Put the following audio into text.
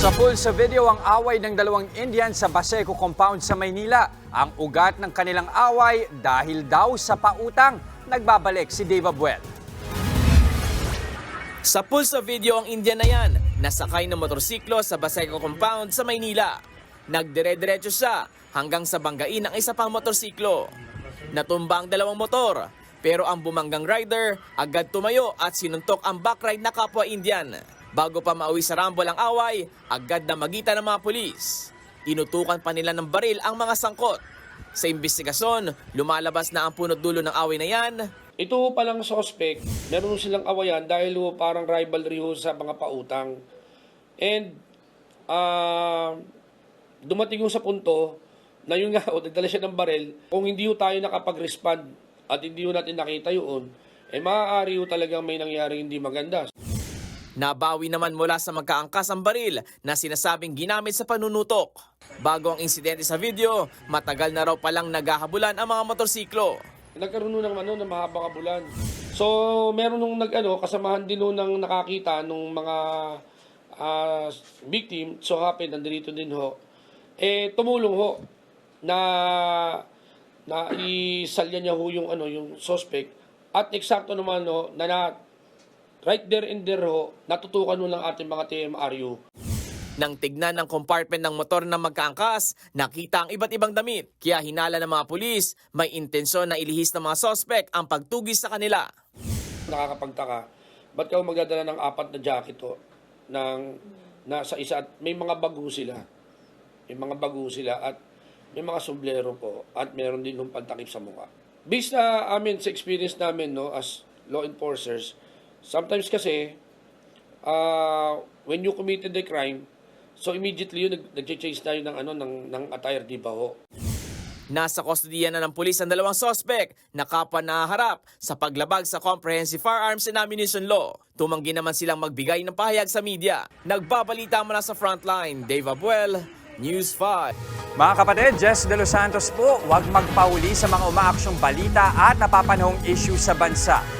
Sa pool sa video ang away ng dalawang Indian sa Baseco compound sa Maynila. Ang ugat ng kanilang away dahil daw sa pautang. Nagbabalik si Dave Abuel. Sa pool sa video ang Indian na yan, nasakay ng motorsiklo sa Baseco compound sa Maynila. Nagdire-diretso siya hanggang sa banggain ng isa pang motorsiklo. Natumba ang dalawang motor, pero ang bumanggang rider agad tumayo at sinuntok ang backride na kapwa Indian. Bago pa mauwi sa rambol ang away, agad na magitan ng mga pulis. Inutukan pa nila ng baril ang mga sangkot. Sa investigasyon, lumalabas na ang punot dulo ng away na yan Ito palang suspect, meron silang awayan dahil ho parang rivalry ho sa mga pautang. And ah dumating ho sa punto na yun nga, o nagdala siya ng barel, kung hindi ho tayo nakapag-respond at hindi ho natin nakita yun, eh maaari ho talagang may nangyari hindi maganda. Nabawi naman mula sa magkaangkas ang baril na sinasabing ginamit sa panunutok. Bago ang insidente sa video, matagal na raw palang naghahabulan ang mga motorsiklo. Nagkaroon ho ng ano, ng mahabang kabulan. So, meron nung nag ano, kasamahan din ho ng nakakita nung mga ah, victim, so happen, nandito din ho, eh, tumulong ho na na isalya niya ho yung ano yung suspect at eksakto naman ho na, na right there and there ho natutukan ho ng ating mga TMRU Nang tignan ng compartment ng motor na magkaangkas, nakita ang iba't ibang damit. Kaya hinala ng mga pulis, may intensyon na ilihis ng mga sospek ang pagtugis sa kanila. nakakapagtaka. Ba't ka magdadala ng apat na jacket ho? Ng, na sa isa, at may mga bago sila. May mga bago sila at may mga sombrero po at meron din yung pantakip sa mukha. Based na amin sa experience namin no, as law enforcers, sometimes kasi, uh, when you committed the crime, so immediately yun, nag, nag-chase tayo ng, ano, ng, ng attire, di ba ho? Nasa kustodiya na ng pulis ang dalawang sospek na kapwa nahaharap sa paglabag sa Comprehensive Firearms and Ammunition Law. Tumanggi naman silang magbigay ng pahayag sa media. Nagbabalita mula sa frontline, Dave Abuel, News 5. Mga kapatid, Jess De Los Santos po, huwag magpauli sa mga umaaksyong balita at napapanahong issue sa bansa.